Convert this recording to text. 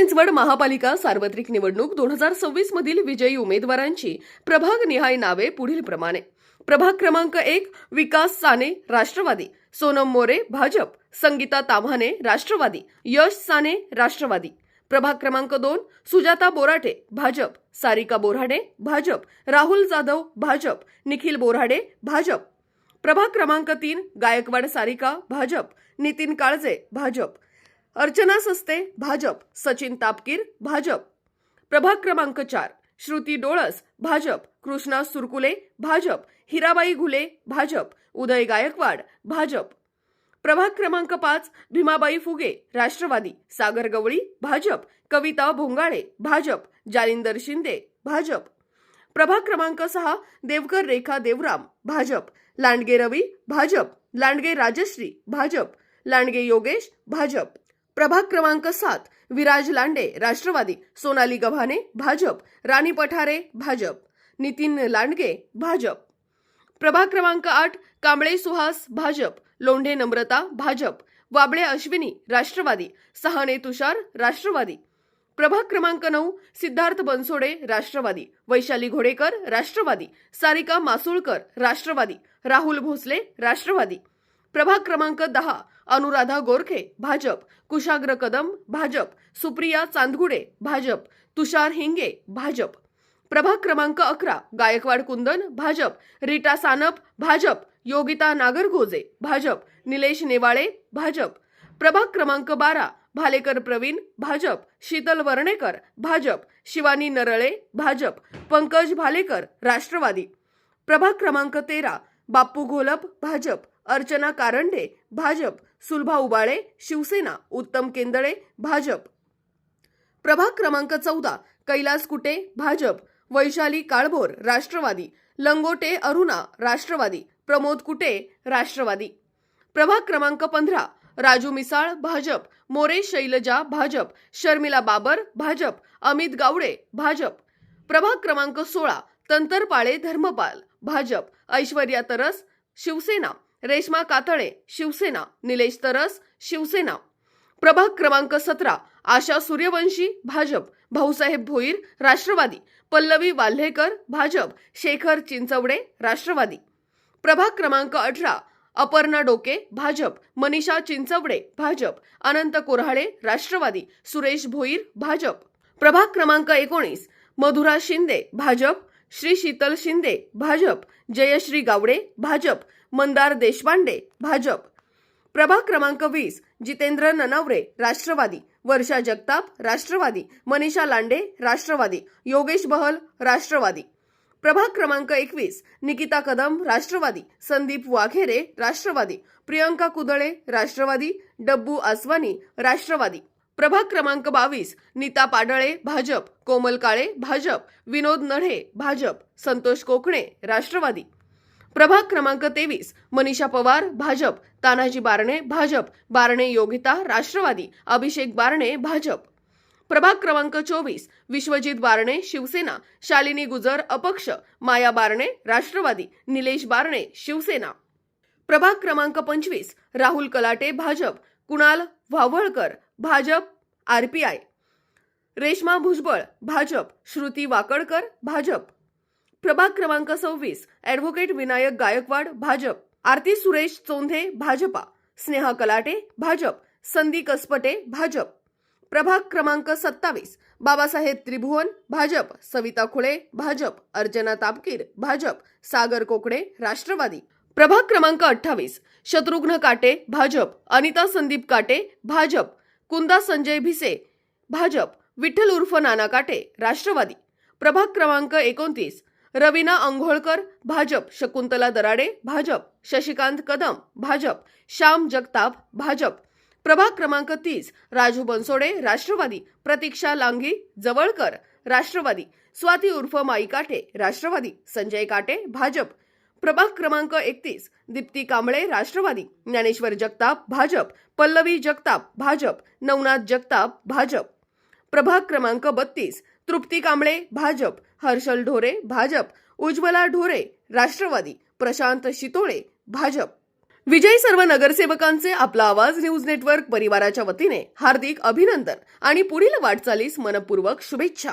चिंचवड महापालिका सार्वत्रिक निवडणूक दोन हजार सव्वीस मधील विजयी उमेदवारांची प्रभाग निहाय नावे पुढील प्रमाणे. प्रभाग क्रमांक एक विकास साने राष्ट्रवादी. सोनम मोरे भाजप. संगीता ताभाने राष्ट्रवादी. यश साने राष्ट्रवादी. प्रभाग क्रमांक दोन सुजाता बोराटे भाजप. सारिका बोराडे भाजप. राहुल जाधव भाजप. निखिल बोराडे भाजप. प्रभाग क्रमांक तीन गायकवाड सारिका भाजप. नितीन काळजे भाजप. अर्चना सस्ते भाजप. सचिन तापकीर भाजप. प्रभाग क्रमांक चार. श्रुती डोळस भाजप. कृष्णा सुरकुले भाजप. हिराबाई घुले भाजप. उदय गायकवाड भाजप. प्रभाग क्रमांक पाच भीमाबाई फुगे राष्ट्रवादी. सागर गवळी भाजप. कविता भोंगाळे भाजप. जालिंदर शिंदे भाजप. प्रभाग क्रमांक सहा देवकर रेखा देवराम भाजप. लांडगे रवी भाजप. लांडगे राजश्री भाजप. लांडगे योगेश भाजप. प्रभाग क्रमांक सात विराज लांडे राष्ट्रवादी. सोनाली गव्हाणे भाजप. राणी पठारे भाजप. नितीन लांडगे भाजप. प्रभाग क्रमांक आठ कांबळे सुहास भाजप. लोंढे नम्रता भाजप. वाबळे अश्विनी राष्ट्रवादी. सहाणे तुषार राष्ट्रवादी. प्रभाग क्रमांक नऊ सिद्धार्थ बनसोडे राष्ट्रवादी. वैशाली घोडेकर राष्ट्रवादी. सारिका मासुळकर राष्ट्रवादी. राहुल भोसले राष्ट्रवादी. प्रभाग क्रमांक दहा अनुराधा गोरखे भाजप. कुशाग्र कदम भाजप. सुप्रिया चांदगुडे भाजप. तुषार हिंगे भाजप. प्रभाग क्रमांक अकरा गायकवाड कुंदन भाजप. रीटा सानप भाजप. योगिता नागरगोजे भाजप. निलेश नेवाळे भाजप. प्रभाग क्रमांक बारा भालेकर प्रवीण भाजप. शीतल वर्णेकर भाजप. शिवानी नरळे भाजप. पंकज भालेकर राष्ट्रवादी. प्रभाग क्रमांक तेरा बाप्पू घोलप भाजप. अर्चना कारंडे भाजप. सुलभा उबाळे शिवसेना. उत्तम केंदळे भाजप. प्रभाग क्रमांक चौदा कैलास कुटे भाजप. वैशाली काळभोर राष्ट्रवादी. लंगोटे अरुणा राष्ट्रवादी. प्रमोद कुटे राष्ट्रवादी. प्रभाग क्रमांक पंधरा राजू मिसाळ भाजप. मोरे शैलजा भाजप. शर्मिला बाबर भाजप. अमित गावडे भाजप. प्रभाग क्रमांक सोळा तंतरपाळे धर्मपाल भाजप. ऐश्वर्या तरस शिवसेना. रेश्मा कातळे शिवसेना. निलेश तरस शिवसेना. प्रभाग क्रमांक सतरा आशा सूर्यवंशी भाजप. भाऊसाहेब भोईर राष्ट्रवादी. पल्लवी वाल्हेकर भाजप. शेखर चिंचवडे राष्ट्रवादी. प्रभाग क्रमांक अठरा अपर्णा डोके भाजप. मनीषा चिंचवडे भाजप. अनंत कोऱ्हाळे राष्ट्रवादी. सुरेश भोईर भाजप. प्रभाग क्रमांक एकोणीस मधुरा शिंदे भाजप. श्री शीतल शिंदे भाजप. जयश्री गावडे भाजप. मंदार देशपांडे भाजप. प्रभाग क्रमांक वीस जितेंद्र ननावरे राष्ट्रवादी. वर्षा जगताप राष्ट्रवादी. मनीषा लांडे राष्ट्रवादी. योगेश बहल राष्ट्रवादी. प्रभाग क्रमांक एकवीस निकिता कदम राष्ट्रवादी. संदीप वाघेरे राष्ट्रवादी. प्रियंका कुदळे राष्ट्रवादी. डब्बू आसवानी राष्ट्रवादी. प्रभाग क्रमांक बावीस नीता पाडळे भाजप. कोमल काळे भाजप. विनोद नढे भाजप. संतोष कोकणे राष्ट्रवादी. प्रभाग क्रमांक तेवीस मनीषा पवार भाजप. तानाजी बारणे भाजप. बारणे योगिता राष्ट्रवादी. अभिषेक बारणे भाजप. प्रभाग क्रमांक चोवीस विश्वजित बारणे शिवसेना. शालिनी गुजर अपक्ष. माया बारणे राष्ट्रवादी. निलेश बारणे शिवसेना. प्रभाग क्रमांक पंचवीस राहुल कलाटे भाजप. कुणाल वावळकर भाजप. आरपीआय. रेश्मा भुजबळ भाजप. श्रुती वाकडकर भाजप. प्रभाग क्रमांक सव्वीस ॲडव्होकेट विनायक गायकवाड भाजप. आरती सुरेश चोंधे भाजपा. स्नेहा कलाटे भाजप. संदी कसपटे भाजप. प्रभाग क्रमांक सत्तावीस बाबासाहेब त्रिभुवन भाजप. सविता खुळे भाजप. अर्चना तापकीर भाजप. सागर कोकडे राष्ट्रवादी. प्रभाग क्रमांक अठ्ठावीस शत्रुघ्न काटे भाजप. अनिता संदीप काटे भाजप. कुंदा संजय भिसे भाजप. विठ्ठल उर्फ नाना काटे राष्ट्रवादी. प्रभाग क्रमांक एकोणतीस रवीना अंघोळकर भाजप. शकुंतला दराडे भाजप. शशिकांत कदम भाजप. श्याम जगताप भाजप. प्रभाग क्रमांक तीस. राजू बनसोडे राष्ट्रवादी. प्रतीक्षा लांगी जवळकर. राष्ट्रवादी. स्वाती उर्फ माई काटे राष्ट्रवादी. संजय काटे भाजप. प्रभाग क्रमांक एकतीस. दीप्ती कांबळे राष्ट्रवादी. ज्ञानेश्वर जगताप भाजप. पल्लवी जगताप भाजप. नवनाथ जगताप भाजप. प्रभाग क्रमांक बत्तीस तृप्ती कांबळे भाजप हर्षल ढोरे भाजप उज्ज्वला ढोरे राष्ट्रवादी प्रशांत शितोळे भाजप. विजयी सर्व नगरसेवकांचे आपला आवाज न्यूज नेटवर्क परिवाराच्या वतीने हार्दिक अभिनंदन आणि पुढील वाटचालीस मनपूर्वक शुभेच्छा.